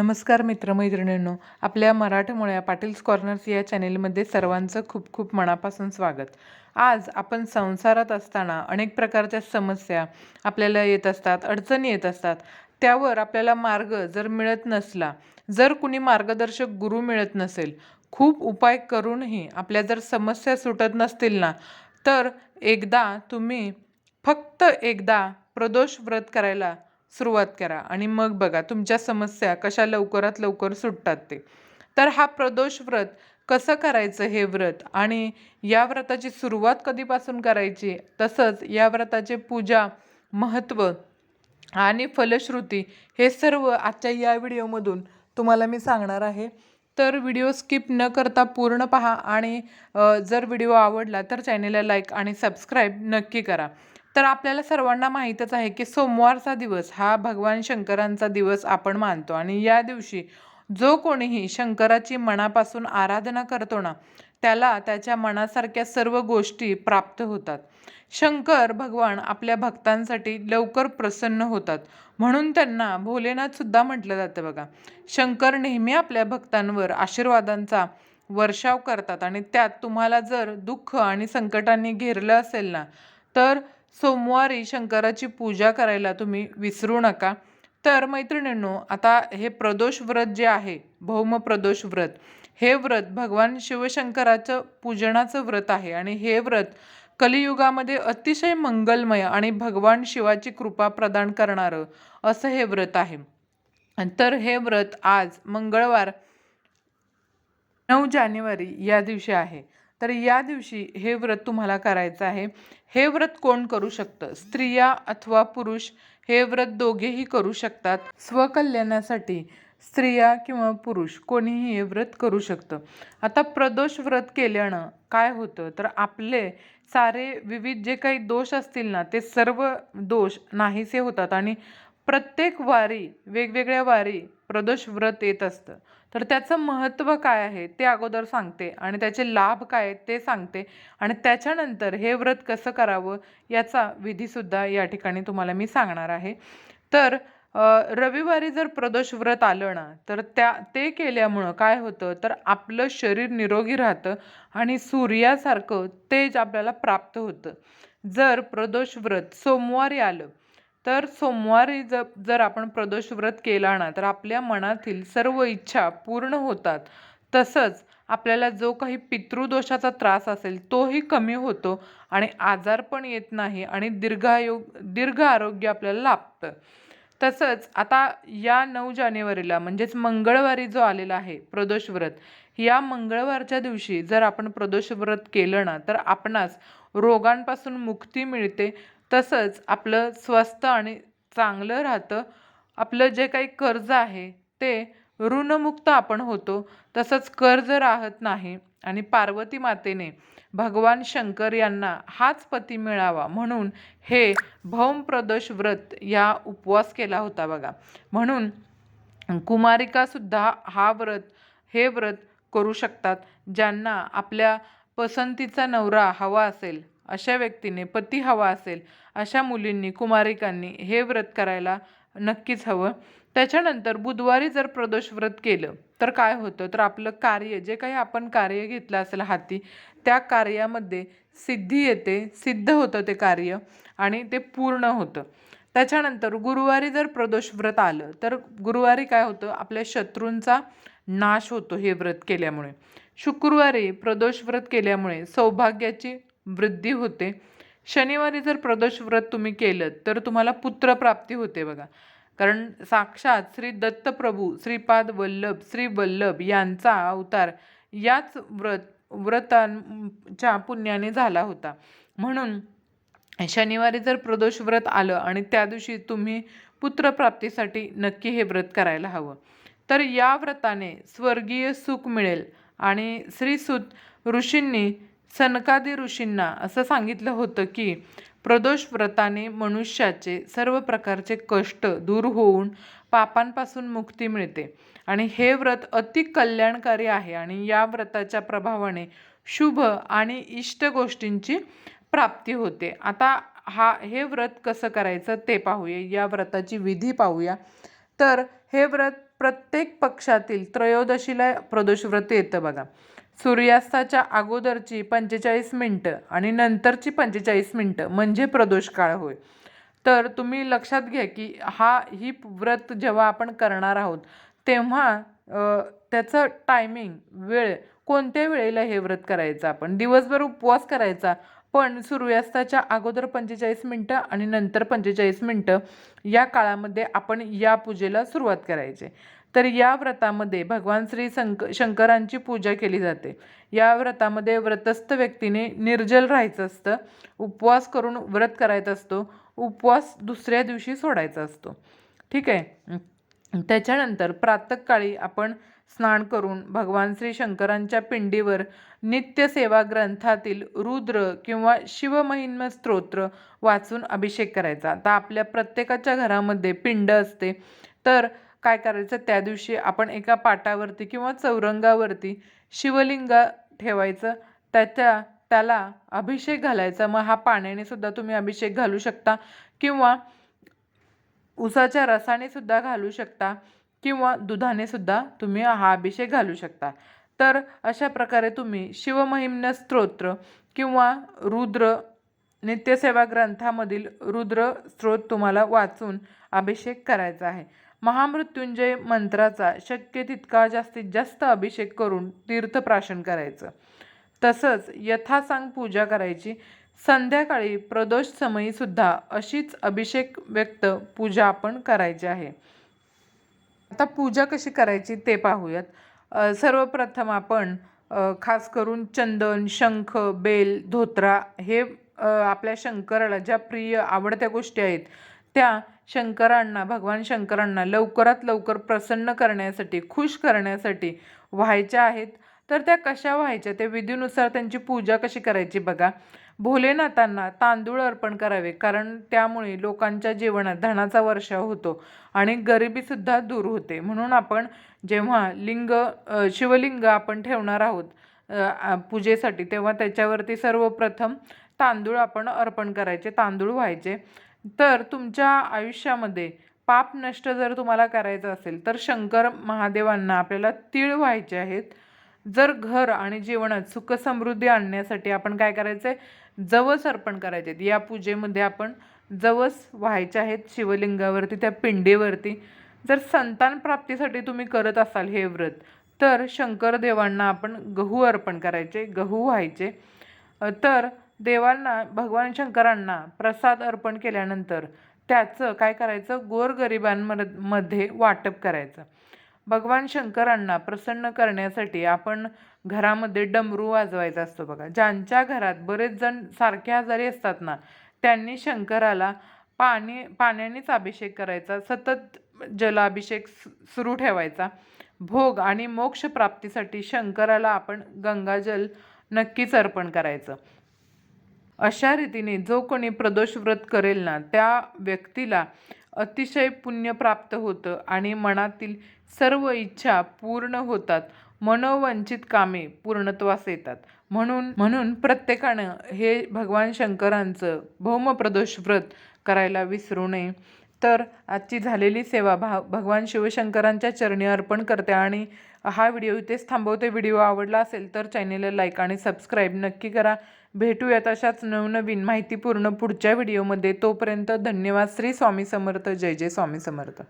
नमस्कार मित्रमैत्रिणींनो आपल्या मराठमोळ्या पाटील्स कॉर्नर्स या चॅनेलमध्ये सर्वांचं खूप खूप मनापासून स्वागत. आज आपण संसारात असताना अनेक प्रकारच्या समस्या आपल्याला येत असतात अडचणी येत असतात. त्यावर आपल्याला मार्ग जर मिळत नसला जर कुणी मार्गदर्शक गुरु मिळत नसेल खूप उपाय करूनही आपल्या जर समस्या सुटत नसतील ना तर एकदा तुम्ही फक्त एकदा प्रदोष व्रत करायला सुरुवात करा. आणि मग बघा तुमच्या समस्या कशा लवकरात लवकर सुटतात ते. तर हा प्रदोष व्रत कसं करायचं हे व्रत? आणि या व्रताची सुरुवात कधीपासून करायची? तसंच या व्रताचे पूजा महत्त्व आणि फलश्रुती हे सर्व आजच्या या व्हिडिओमधून तुम्हाला मी सांगणार आहे. तर व्हिडिओ स्किप न करता पूर्ण पहा आणि जर व्हिडिओ आवडला तर चॅनेलला लाईक आणि सबस्क्राईब नक्की करा. तर आपल्याला सर्वांना माहीतच आहे की सोमवारचा दिवस हा भगवान शंकरांचा दिवस आपण मानतो. आणि या दिवशी जो कोणीही शंकराची मनापासून आराधना करतो ना त्याला त्याच्या मनासारख्या सर्व गोष्टी प्राप्त होतात. शंकर भगवान आपल्या भक्तांसाठी लवकर प्रसन्न होतात. म्हणून त्यांना भोलेनाथसुद्धा म्हटलं जातं बघा. शंकर नेहमी आपल्या भक्तांवर आशीर्वादांचा वर्षाव करतात. आणि त्यात तुम्हाला जर दुःख आणि संकटांनी घेरलं असेल ना तर सोमवारी शंकराची पूजा करायला तुम्ही विसरू नका. तर मैत्रिणींनो आता हे प्रदोष व्रत जे आहे भौम प्रदोष व्रत हे व्रत भगवान शिवशंकराचं पूजनाचं व्रत आहे. आणि हे व्रत कलियुगामध्ये अतिशय मंगलमय आणि भगवान शिवाची कृपा प्रदान करणारं असं हे व्रत आहे. तर हे व्रत आज मंगळवार नऊ जानेवारी या दिवशी आहे. तर या दिवशी हे व्रत तुम्हाला करायचं आहे. हे व्रत कोण करू शकतं? स्त्रिया अथवा पुरुष? हे व्रत दोघेही करू शकतात. स्वकल्याणासाठी स्त्रिया किंवा पुरुष कोणीही हे व्रत करू शकतं. आता प्रदोष व्रत केल्यानं काय होतं? तर आपले सारे विविध जे काही दोष असतील ना ते सर्व दोष नाहीसे होतात. आणि प्रत्येक वारी वेगवेगळ्या वारी प्रदोष व्रत येत असतं. तर त्याचं महत्त्व काय आहे ते अगोदर सांगते आणि त्याचे लाभ काय आहेत ते सांगते. आणि त्याच्यानंतर हे व्रत कसं करावं याचा विधीसुद्धा या ठिकाणी तुम्हाला मी सांगणार आहे. तर रविवारी जर प्रदोष व्रत आलं ना तर त्या ते केल्यामुळं काय होतं? तर आपलं शरीर निरोगी राहतं आणि सूर्यासारखं तेज आपल्याला प्राप्त होतं. जर प्रदोष व्रत सोमवारी आलं तर सोमवारी ज जर आपण प्रदोष व्रत केला ना तर आपल्या मनातील सर्व इच्छा पूर्ण होतात. तसंच आपल्याला जो काही पितृदोषाचा त्रास असेल तोही कमी होतो आणि आजार पण येत नाही आणि दीर्घायो दीर्घ आरोग्य आपल्याला लाभतं. तसंच आता या नऊ जानेवारीला म्हणजेच मंगळवारी जो आलेला आहे प्रदोष व्रत या मंगळवारच्या दिवशी जर आपण प्रदोष व्रत केलं ना तर आपणास रोगांपासून मुक्ती मिळते तसंच आपलं स्वस्त आणि चांगलं राहतं. आपलं जे काही कर्ज आहे ते ऋणमुक्त आपण होतो. तसंच कर्ज राहत नाही आणि पार्वती मातेने भगवान शंकर यांना हाच पती मिळावा म्हणून हे भौमप्रदोष व्रत या उपवास केला होता बघा. म्हणून कुमारिकासुद्धा हा व्रत हे व्रत करू शकतात. ज्यांना आपल्या पसंतीचा नवरा हवा असेल अशा व्यक्तीने पती हवा असेल अशा मुलींनी कुमारिकांनी हे व्रत करायला नक्कीच हवं. त्याच्यानंतर बुधवारी जर प्रदोष व्रत केलं तर काय होतं? तर आपलं कार्य जे काही आपण कार्य घेतलं असेल हाती त्या कार्यामध्ये सिद्धी येते सिद्ध होतं ते कार्य आणि ते पूर्ण होतं. त्याच्यानंतर गुरुवारी जर प्रदोष व्रत आलं तर गुरुवारी काय होतं? आपल्या शत्रूंचा नाश होतो हे व्रत केल्यामुळे. शुक्रवारी प्रदोष व्रत केल्यामुळे सौभाग्याची वृद्धी होते. शनिवारी जर प्रदोष व्रत तुम्ही केलं तर तुम्हाला पुत्रप्राप्ती होते बघा. कारण साक्षात श्री दत्तप्रभू श्रीपाद वल्लभ श्री वल्लभ यांचा अवतार याच व्रत व्रतांच्या पुण्याने झाला होता. म्हणून शनिवारी जर प्रदोष व्रत आलं आणि त्या दिवशी तुम्ही पुत्रप्राप्तीसाठी नक्की हे व्रत करायला हवं. तर या व्रताने स्वर्गीय सुख मिळेल आणि श्रीसुत ऋषींनी सनकादी ऋषींना असं सांगितलं होतं की प्रदोष व्रताने मनुष्याचे सर्व प्रकारचे कष्ट दूर होऊन पापांपासून मुक्ती मिळते. आणि हे व्रत अति कल्याणकारी आहे आणि या व्रताच्या प्रभावाने शुभ आणि इष्ट गोष्टींची प्राप्ती होते. आता हा हे व्रत कसं करायचं ते पाहूया. या व्रताची विधी पाहूया. तर हे व्रत प्रत्येक पक्षातील त्रयोदशीला प्रदोष व्रत येतं बघा. सूर्यास्ताच्या अगोदरची पंचेचाळीस मिनटं आणि नंतरची पंचेचाळीस मिनटं म्हणजे प्रदोष काळ होय. तर तुम्ही लक्षात घ्या की हा ही व्रत जेव्हा आपण करणार आहोत तेव्हा त्याचं टायमिंग वेळ कोणत्या वेळेला हे व्रत करायचं आपण? दिवसभर उपवास करायचा पण सूर्यास्ताच्या अगोदर पंचेचाळीस मिनटं आणि नंतर पंचेचाळीस मिनटं या काळामध्ये आपण या पूजेला सुरुवात करायची. तर या व्रतामध्ये भगवान श्री संक शंकरांची पूजा केली जाते. या व्रतामध्ये व्रतस्थ व्यक्तीने निर्जल राहायचं असतं उपवास करून व्रत करायचा असतो उपवास दुसऱ्या दिवशी सोडायचा असतो. ठीक आहे? त्याच्यानंतर प्रातःकाळी आपण स्नान करून भगवान श्री शंकरांच्या पिंडीवर नित्यसेवा ग्रंथातील रुद्र किंवा शिवमहिम स्तोत्र वाचून अभिषेक करायचा. आता आपल्या प्रत्येकाच्या घरामध्ये पिंड असते. तर काय करायचं? त्या दिवशी आपण एका पाटावरती किंवा चौरंगावरती शिवलिंग ठेवायचं. त्याच्या त्याला अभिषेक घालायचा. मग हा पाण्याने सुद्धा तुम्ही अभिषेक घालू शकता किंवा उसाच्या रसाने सुद्धा घालू शकता किंवा दुधाने सुद्धा तुम्ही हा अभिषेक घालू शकता. तर अशा प्रकारे तुम्ही शिवमहिम्न स्तोत्र किंवा रुद्र नित्यसेवा ग्रंथामधील रुद्र स्त्रोत तुम्हाला वाचून अभिषेक करायचा आहे. महामृत्युंजय मंत्राचा शक्य तितका जास्तीत जास्त अभिषेक करून तीर्थप्राशन करायचं. तसंच यथासांग पूजा करायची. संध्याकाळी प्रदोष समयी सुद्धा अशीच अभिषेक व्यक्त पूजा आपण करायची आहे. आता पूजा कशी करायची ते पाहूयात. सर्वप्रथम आपण खास करून चंदन शंख बेल धोत्रा हे आपल्या शंकराला ज्या प्रिय आवडत्या गोष्टी आहेत त्या शंकरांना भगवान शंकरांना लवकरात लवकर प्रसन्न करण्यासाठी खुश करण्यासाठी व्हायच्या आहेत. तर त्या कशा व्हायच्या? त्या विधीनुसार त्यांची पूजा कशी करायची बघा. भोलेनाथांना तांदूळ अर्पण करावे कारण त्यामुळे लोकांच्या जीवनात धनाचा वर्षाव होतो आणि गरिबीसुद्धा दूर होते. म्हणून आपण जेव्हा लिंग शिवलिंग आपण ठेवणार आहोत पूजेसाठी तेव्हा त्याच्यावरती सर्वप्रथम तांदूळ आपण अर्पण करायचे तांदूळ व्हायचे. तर तुमच्या आयुष्यामध्ये पाप नष्ट जर तुम्हाला करायचं असेल तर शंकर महादेवांना आपल्याला तीळ व्हायचे आहेत. जर घर आणि जीवनात सुख समृद्धी आणण्यासाठी आपण काय करायचं आहे जवस अर्पण करायचे आहेत या पूजेमध्ये आपण जवस व्हायचे आहेत शिवलिंगावरती त्या पिंडीवरती. जर संतान प्राप्तीसाठी तुम्ही करत असाल हे व्रत तर शंकरदेवांना आपण गहू अर्पण करायचे गहू व्हायचे. तर देवांना भगवान शंकरांना प्रसाद अर्पण केल्यानंतर त्याचं काय करायचं? गोरगरिबांमध्ये वाटप करायचं. भगवान शंकरांना प्रसन्न करण्यासाठी आपण घरामध्ये डमरू वाजवायचा असतो बघा. ज्यांच्या घरात बरेच जण सारखे आजारी असतात ना त्यांनी शंकराला पाणी पाण्यानेच अभिषेक करायचा. सतत जलाभिषेक सु- सुरू ठेवायचा. भोग आणि मोक्ष प्राप्तीसाठी शंकराला आपण गंगाजल नक्कीच अर्पण करायचं. अशा रीतीने जो कोणी प्रदोष व्रत करेल ना त्या व्यक्तीला अतिशय पुण्य प्राप्त होतं आणि मनातील सर्व इच्छा पूर्ण होतात. मनोवंचित कामे पूर्णत्वास येतात. म्हणून म्हणून प्रत्येकानं हे भगवान शंकरांचं भौमप्रदोष व्रत करायला विसरू नये. तर आजची झालेली सेवा भा भगवान शिवशंकरांच्या चरणी अर्पण करते आणि हा व्हिडिओ इथेच थांबवते. व्हिडिओ आवडला असेल तर चॅनेलला लाईक आणि सबस्क्राईब नक्की करा. भेटूयात अशाच नवनवीन माहितीपूर्ण पुढच्या व्हिडिओमध्ये. तोपर्यंत धन्यवाद. श्री स्वामी समर्थ. जय जय स्वामी समर्थ.